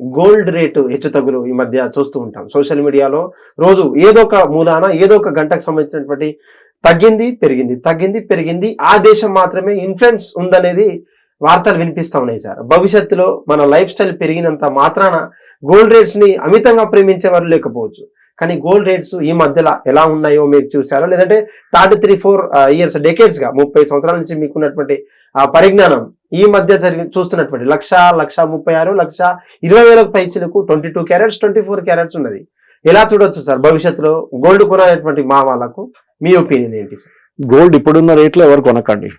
Gold rate హెచ్చుతగ్గులు ఈ మధ్య చూస్తూ ఉంటాం. సోషల్ మీడియాలో రోజు ఏదో ఒక మూలాన ఏదో ఒక గంటకు సంబంధించినటువంటి తగ్గింది పెరిగింది తగ్గింది పెరిగింది. ఆ దేశం మాత్రమే ఇన్ఫ్లుయెన్స్ ఉందనేది వార్తలు వినిపిస్తా ఉన్నాయి సార్. భవిష్యత్తులో మన లైఫ్ స్టైల్ పెరిగినంత మాత్రాన గోల్డ్ రేట్స్ని అమితంగా ప్రేమించేవారు లేకపోవచ్చు. కానీ గోల్డ్ రేట్స్ ఈ మధ్యలో ఎలా ఉన్నాయో మీరు చూసారో లేదంటే థర్టీ త్రీ ఫోర్ ఇయర్స్ డెకేట్స్గా ముప్పై సంవత్సరాల నుంచి మీకున్నటువంటి పరిజ్ఞానం ఈ మధ్య జరిగి చూస్తున్నటువంటి లక్ష లక్ష ముప్పై ఆరు లక్ష ఇరవై వేలకు పైసలకు twenty two carats twenty four carats ఉన్నది. ఎలా చూడొచ్చు సార్ భవిష్యత్తులో గోల్డ్ కొనాలనేటువంటి మా వాళ్ళకు మీ ఒపీనియన్ ఏంటి సార్? గోల్డ్ ఇప్పుడున్న రేట్లో ఎవరు కొనకండి.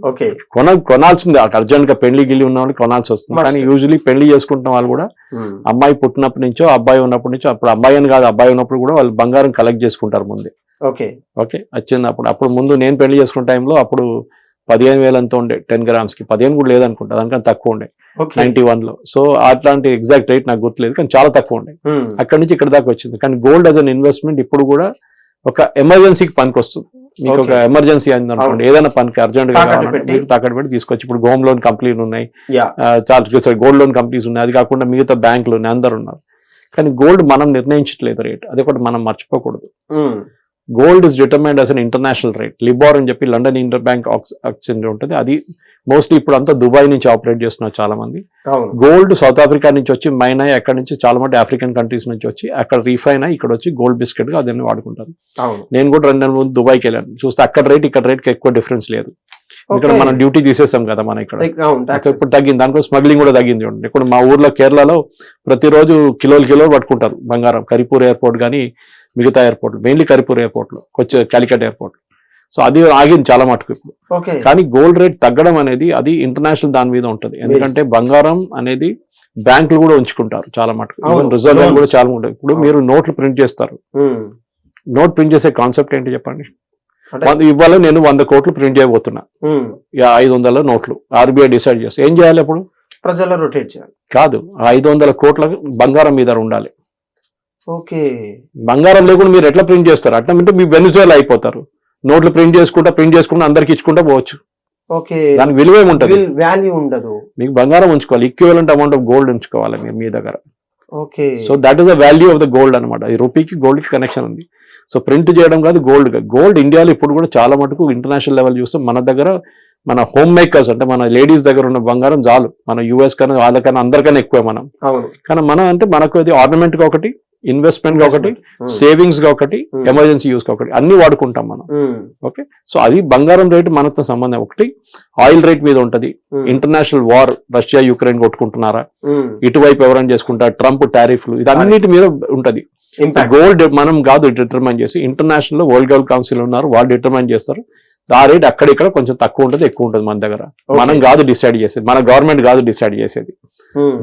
ఓకే. కొన కొనాల్సిందే. అర్జెంట్గా పెళ్ళి గిల్లి ఉన్న వాళ్ళు కొనాల్సి వస్తుంది. కానీ యూజువలీ పెళ్ళి చేసుకుంటున్న వాళ్ళు కూడా అమ్మాయి పుట్టినప్పటి నుంచో అబ్బాయి ఉన్నప్పటి నుంచో అప్పుడు అబ్బాయి అని కాదు అబ్బాయి ఉన్నప్పుడు కూడా వాళ్ళు బంగారం కలెక్ట్ చేసుకుంటారు ముందే. ఓకే. ఓకే? వచ్చినప్పుడు అప్పుడు ముందు నేను పెళ్ళి చేసుకున్న టైంలో అప్పుడు పదిహేను వేలు అంత ఉండే టెన్ గ్రామ్స్కి. పదిహేను కూడా లేదనుకుంటా దానికన్నా తక్కువ ఉండే. నైన్టీ వన్లో. సో అట్లాంటి ఎగ్జాక్ట్ రేట్ నాకు గుర్తులేదు కానీ చాలా తక్కువ ఉండే. అక్కడి నుంచి ఇక్కడ దాకా వచ్చింది. కానీ గోల్డ్ యాజ్ అన్ ఇన్వెస్ట్మెంట్ ఇప్పుడు కూడా ఒక ఎమర్జెన్సీకి పనికి వస్తుంది మీకు ఒక. ఎమర్జెన్సీ అయింది అనుకోండి ఏదైనా పనికి అర్జెంట్గా. మీరు తాకట్టు పెట్టి తీసుకొచ్చి ఇప్పుడు హోమ్ లోన్ కంపెనీలు ఉన్నాయి. చాలా గోల్డ్ లోన్ కంపెనీస్ ఉన్నాయి. అది కాకుండా మిగతా బ్యాంకులు ఉన్నాయి అందరు ఉన్నారు. కానీ గోల్డ్ మనం నిర్ణయించట్లేదు రేట్ అది ఒకటి మనం మర్చిపోకూడదు. Gold is determined as an international rate. LIBOR అని చెప్పి లండన్ ఇంటర్ బ్యాంక్ ఎక్స్చేంజ్ ఉంటుంది. అది మోస్ట్లీ ఇప్పుడు అంతా దుబాయ్ నుంచి ఆపరేట్ చేస్తున్నారు చాలా మంది గోల్డ్ సౌత్ ఆఫ్రికా నుంచి వచ్చి మైన్ అయ్యి అక్కడ నుంచి చాలా మంది ఆఫ్రికన్ కంట్రీస్ నుంచి వచ్చి అక్కడ రీఫైన్ అయ్యి ఇక్కడ వచ్చి గోల్డ్ బిస్కెట్గా అదని వాడుకుంటారు నేను కూడా రెండు నెలల ముందు దుబాయ్కి వెళ్ళాను. చూస్తే అక్కడ రేట్ ఇక్కడ రేట్కి ఎక్కువ డిఫరెన్స్ లేదు. ఇక్కడ. మనం డ్యూటీ తీసేస్తాం కదా మనం ఇక్కడ. ఇప్పుడు తగ్గింది. దానికోసం స్మగ్లింగ్ కూడా తగ్గింది ఇప్పుడు మా ఊర్లో కేరళలో ప్రతిరోజు కిలోలు కిలోలు పట్టుకుంటారు. బంగారం. కరిపూర్ ఎయిర్పోర్ట్ కానీ మిగతా ఎయిర్పోర్ట్ మెయిన్లీ కరిపూర్ ఎయిర్పోర్ట్లో కొచ్చి కాలికట్ ఎయిర్పోర్ట్ సో అది ఆగింది చాలా మటుకు ఇప్పుడు. కానీ గోల్డ్ రేట్ తగ్గడం అనేది అది ఇంటర్నేషనల్ దాని మీద ఉంటుంది. ఎందుకంటే బంగారం అనేది బ్యాంకులు కూడా ఉంచుకుంటారు చాలా మటుకు. రిజర్వ్ బ్యాంక్ కూడా. చాలా ఉంటుంది. ఇప్పుడు. మీరు నోట్లు ప్రింట్ చేస్తారు. నోట్ ప్రింట్ చేసే కాన్సెప్ట్ ఏంటి చెప్పండి? ఇవాళ నేను వంద కోట్లు ప్రింట్ చేయబోతున్నా. ఐదు వందల నోట్లు. ఆర్బీఐ డిసైడ్ చేస్తే ఏం చేయాలి అప్పుడు? ప్రజల్లో రొటేట్ చేయాలి. కాదు ఐదు వందల కోట్ల బంగారం మీద ఉండాలి. ఓకే. బంగారం లేకుండా మీరు ఎట్లా ప్రింట్ చేస్తారు? అట్లా అంటే మీ వెనుజువేలా అయిపోతారు? నోట్లు ప్రింట్ చేసుకుంటా ప్రింట్ చేసుకుంటా అందరికి ఇచ్చుకుంటా పోవచ్చు. ఓకే. దానికి విలువ ఏముంటది వాల్యూ ఉండదు. మీకు బంగారం ఉంచుకోవాలి. ఈక్వలెంట్ అమౌంట్ ఆఫ్ గోల్డ్ ఉంచుకోవాలి మీరు మీ దగ్గర. Okay. So that is the value of the gold అనమాట ఈ రూపీకి గోల్డ్కి కనెక్షన్ ఉంది. సో ప్రింట్ చేయడం కాదు గోల్డ్ గోల్డ్ ఇండియాలో ఇప్పుడు కూడా చాలా మటుకు ఇంటర్నేషనల్ లెవెల్ చూస్తే మన దగ్గర మన హోమ్ మేకర్స్ అంటే మన లేడీస్ దగ్గర ఉన్న బంగారం చాలు. మన యూఎస్ కన్నా వాళ్ళకన్నా అందరికన్నా ఎక్కువ మనం. అవును. కానీ మనం అంటే మనకు అది ఆర్నమెంట్ ఒకటి ఇన్వెస్ట్మెంట్గా ఒకటి. సేవింగ్స్గా ఒకటి. ఎమర్జెన్సీ యూస్గా ఒకటి అన్ని వాడుకుంటాం మనం. ఓకే సో అది బంగారం రేటు మనతో సంబంధం ఒకటి ఆయిల్ రేట్ మీద ఉంటది. ఇంటర్నేషనల్ వార్ రష్యా యుక్రెయిన్ కొట్టుకుంటున్నారా. ఇటువైపు ఎవరైనా చేసుకుంటారా ట్రంప్ టారిఫ్లు ఇదన్నిటి మీద ఉంటది గోల్డ్ మనం కాదు డిటర్మైన్ చేసి ఇంటర్నేషనల్ వరల్డ్ గోల్డ్ కౌన్సిల్ ఉన్నారు వాళ్ళు డిటర్మైన్ చేస్తారు ఆ రేట్ అక్కడిక్కడ కొంచెం తక్కువ ఉంటుంది ఎక్కువ ఉంటుంది మన దగ్గర మనం కాదు డిసైడ్ చేసేది మన గవర్నమెంట్ కాదు డిసైడ్ చేసేది.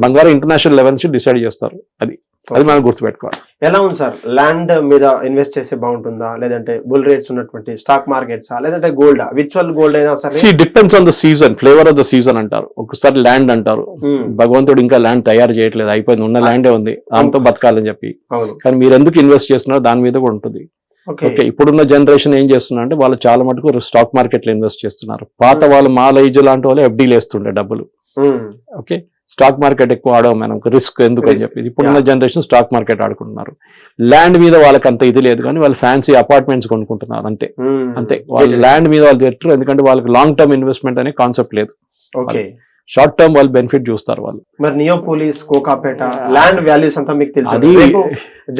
బంగారం ఇంటర్నేషనల్ లెవెల్ నుంచి డిసైడ్ చేస్తారు అది అది మనం గుర్తుపెట్టుకోవాలి. ఎలా ఉంది సార్? ల్యాండ్ మీద ఇన్వెస్ట్ చేస్తే బాగుంటుందా? లేదంటే బుల్ రేట్స్ ఉన్నటువంటి స్టాక్ మార్కెట్స్? లేదంటే గోల్డ్? విచువల్ గోల్డ్ అయినా సరే? Depends on the season flavour of the season అంటారు. ఒకసారి ల్యాండ్ అంటారు. ఉమ్. భగవంతుడు ఇంకా ల్యాండ్ తయారు చేయట్లేదు. అయిపోయింది. ఉన్న ల్యాండే ఉంది. దాంతో బతకాలని చెప్పి. కానీ మీరు ఎందుకు ఇన్వెస్ట్ చేస్తున్నారో? దాని మీద కూడా ఉంటుంది. ఓకే. ఇప్పుడున్న జనరేషన్ ఏం చేస్తున్నారు అంటే వాళ్ళు చాలా మటుకు స్టాక్ మార్కెట్లో ఇన్వెస్ట్ చేస్తున్నారు. పాత వాళ్ళు మా ఏజ్ లాంటి వాళ్ళు ఎఫ్డీలు వేస్తుండే డబ్బులు. ఉమ్. ఓకే? స్టాక్ మార్కెట్ ఎక్కువ ఆడవు మనం రిస్క్ ఎందుకు అని చెప్పి. ఇప్పుడున్న జనరేషన్ స్టాక్ మార్కెట్ ఆడుకుంటున్నారు. ల్యాండ్ మీద వాళ్ళకి అంత ఇది లేదు కానీ వాళ్ళు ఫ్యాన్సీ అపార్ట్మెంట్స్ కొనుక్కుంటున్నారు అంతే. ఉమ్. అంతే. వాళ్ళు ల్యాండ్ మీద వాళ్ళు పెట్టరు ఎందుకంటే వాళ్ళకి లాంగ్ టర్మ్ ఇన్వెస్ట్మెంట్ అనే కాన్సెప్ట్ లేదు. ఓకే షార్ట్ టర్మ్ వాళ్ళు బెనిఫిట్ చూస్తారు వాళ్ళు. మరి నియోపోలిస్ కోకాపేట ల్యాండ్ వాల్యూస్ అంతా మీకు తెలుసు.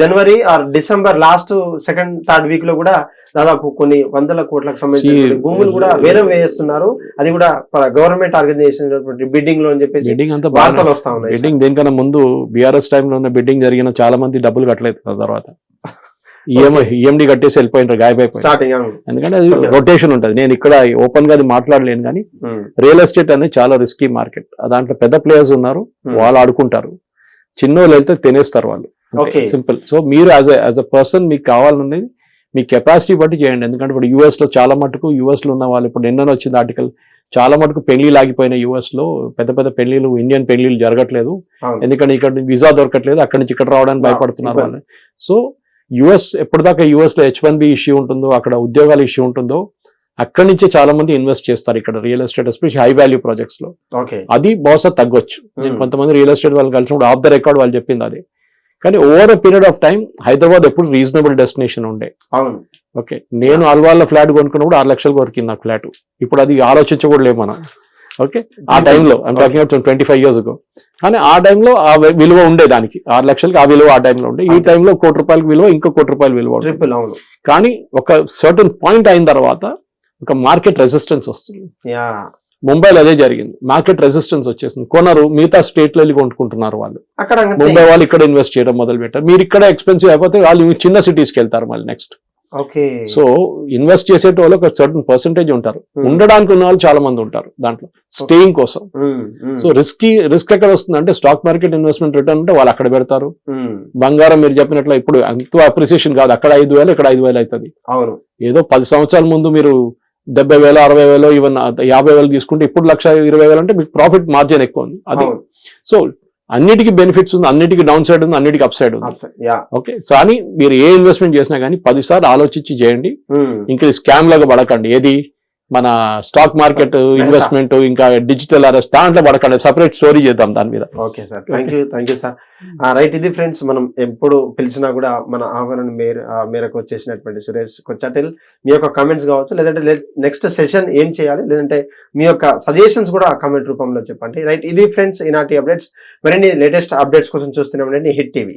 జనవరి or December last second third వీక్లో కూడా దాదాపు కొన్ని వందల కోట్లకు సంబంధించిన See, భూములు కూడా వేలం వేస్తున్నారు అది కూడా గవర్నమెంట్ ఆర్గనైజేషన్ బిడ్డింగ్లో అని చెప్పేసి బిడ్డింగ్ అంతా వార్తలు వస్తా ఉన్నాయి బిడ్డింగ్ దేనికన్నా ముందు బీఆర్ఎస్లో ఉన్న బిడ్డింగ్ జరిగిన చాలా మంది డబ్బులు కట్టలేదు తర్వాత. ఈఎంఐ ఈఎండి కట్టేసి వెళ్ళిపోయినారు స్టార్టింగ్ ఎందుకంటే అది రొటేషన్ ఉంటుంది. నేను ఇక్కడ ఓపెన్గా అది మాట్లాడలేను కానీ రియల్ ఎస్టేట్ అనేది చాలా రిస్కీ మార్కెట్ దాంట్లో పెద్ద ప్లేయర్స్ ఉన్నారు వాళ్ళు ఆడుకుంటారు. చిన్నోళ్ళు వెళ్తే తినేస్తారు వాళ్ళు. సింపుల్ సో మీరు యాజ్ యాజ్ అ పర్సన్ మీకు కావాలనేది మీ కెపాసిటీ బట్టి చేయండి. ఎందుకంటే ఇప్పుడు యూఎస్లో చాలా మటుకు యూఎస్లో ఉన్న వాళ్ళు ఇప్పుడు నిన్న వచ్చింది ఆర్టికల్ చాలా మటుకు పెళ్ళిళ్ళు ఆగిపోయిన యూఎస్లో. పెద్ద పెద్ద పెళ్ళిళ్ళు ఇండియన్ పెళ్ళిళ్ళు జరగట్లేదు. ఎందుకంటే ఇక్కడ వీసా దొరకట్లేదు. అక్కడి నుంచి ఇక్కడ రావడానికి భయపడుతున్నారు. వాళ్ళు. సో యుఎస్ ఎప్పటిదాకా యుఎస్లో హెచ్ వన్ బి ఇష్యూ ఉంటుందో అక్కడ ఉద్యోగాల ఇష్యూ ఉంటుందో అక్కడి నుంచే చాలా మంది ఇన్వెస్ట్ చేస్తారు ఇక్కడ real estate especial high value ప్రాజెక్ట్స్లో. అది బహుశా తగ్గొచ్చు. నేను Hmm. కొంతమంది రియల్ ఎస్టేట్ వాళ్ళు కలిసినప్పుడు ఆఫ్ ద రికార్డ్ వాళ్ళు చెప్పింది అది. కానీ over a period of time Hyderabad ఎప్పుడు రీజనబుల్ డెస్టినేషన్ ఉండే. ఓకే నేను అల్వాల్లో ఫ్లాట్ కొనుక్కున్నప్పుడు ఆరు లక్షలు కొరికింది నాకు ఫ్లాట్ ఇప్పుడు అది ఆలోచించకూడలేదు మనం. ఓకే ఆ టైంలో I'm talking twenty five years కానీ ఆ టైంలో ఆ విలువ ఉండే దానికి. ఆరు లక్షలకి ఆ విలువ ఆ టైంలో ఉండే. ఈ. టైంలో కోటి రూపాయలకి విలువ ఇంకో కోటి రూపాయల విలువ కానీ ఒక సర్టన్ పాయింట్ అయిన తర్వాత ఒక మార్కెట్ రెసిస్టెన్స్ వస్తుంది. ముంబైలో అదే జరిగింది. మార్కెట్ రెసిస్టెన్స్ వచ్చేసింది. కొనరు మిగతా స్టేట్లో వెళ్ళి కొనుక్కుంటున్నారు వాళ్ళు. ముంబై వాళ్ళు ఇక్కడ ఇన్వెస్ట్ చేయడం మొదలు పెట్టారు మీరు ఇక్కడ ఎక్స్పెన్సివ్ అయిపోతే వాళ్ళు చిన్న సిటీస్కి వెళ్తారు మళ్ళీ నెక్స్ట్ సో ఇన్వెస్ట్ చేసేట వాళ్ళు ఒక సర్టన్ పర్సంటేజ్ ఉంటారు. Hmm. ఉండడానికి ఉన్న వాళ్ళు చాలా మంది ఉంటారు దాంట్లో. స్టేయింగ్ కోసం. Um, um, so risk risk ఎక్కడ వస్తుంది అంటే స్టాక్ మార్కెట్ ఇన్వెస్ట్మెంట్ రిటర్న్ అంటే వాళ్ళు అక్కడ పెడతారు. బంగారం మీరు చెప్పినట్లు ఇప్పుడు అంత అప్రిసియేషన్ కాదు. అక్కడ ఐదు వేలు ఇక్కడ ఐదు వేలు అవుతుంది. ఏదో పది సంవత్సరాల ముందు మీరు డెబ్బై వేలు అరవై వేలు ఈవెన్ యాభై వేలు తీసుకుంటే ఇప్పుడు లక్ష ఇరవై వేలు అంటే మీకు ప్రాఫిట్ మార్జిన్ ఎక్కువ ఉంది. అది. సో అన్నిటికీ బెనిఫిట్స్ ఉంది అన్నిటికీ డౌన్ సైడ్ ఉంది అన్నిటికీ అప్ సైడ్ ఉంది ఓకే సో అని మీరు ఏ ఇన్వెస్ట్మెంట్ చేసినా కానీ పదిసార్లు ఆలోచించి చేయండి. ఉమ్, ఇంకా స్కామ్ లాగా పడకండి. ఏది? మన స్టాక్ మార్కెట్ ఇన్వెస్ట్మెంట్ ఇంకా డిజిటల్ అరెస్ట్ దాంట్లో పడకండి. సపరేట్ స్టోరీ చేద్దాం దాని మీద. Okay sir thank you thank you sir right ఇది ఫ్రెండ్స్ మనం ఎప్పుడు పిలిచినా కూడా మన ఆహ్వానం మేర మేరకు వచ్చేసినటువంటి సురేష్ కొచ్చాటిల్ మీ యొక్క కామెంట్స్ కావచ్చు లేదంటే నెక్స్ట్ సెషన్ ఏం చేయాలి లేదంటే మీ యొక్క సజెషన్స్ కూడా కామెంట్ రూపంలో చెప్పండి. రైట్ ఇది ఫ్రెండ్స్ ఈనాటి అప్డేట్స్ మరిన్ని లేటెస్ట్ అప్డేట్స్ కోసం చూస్తున్నామండి Hit TV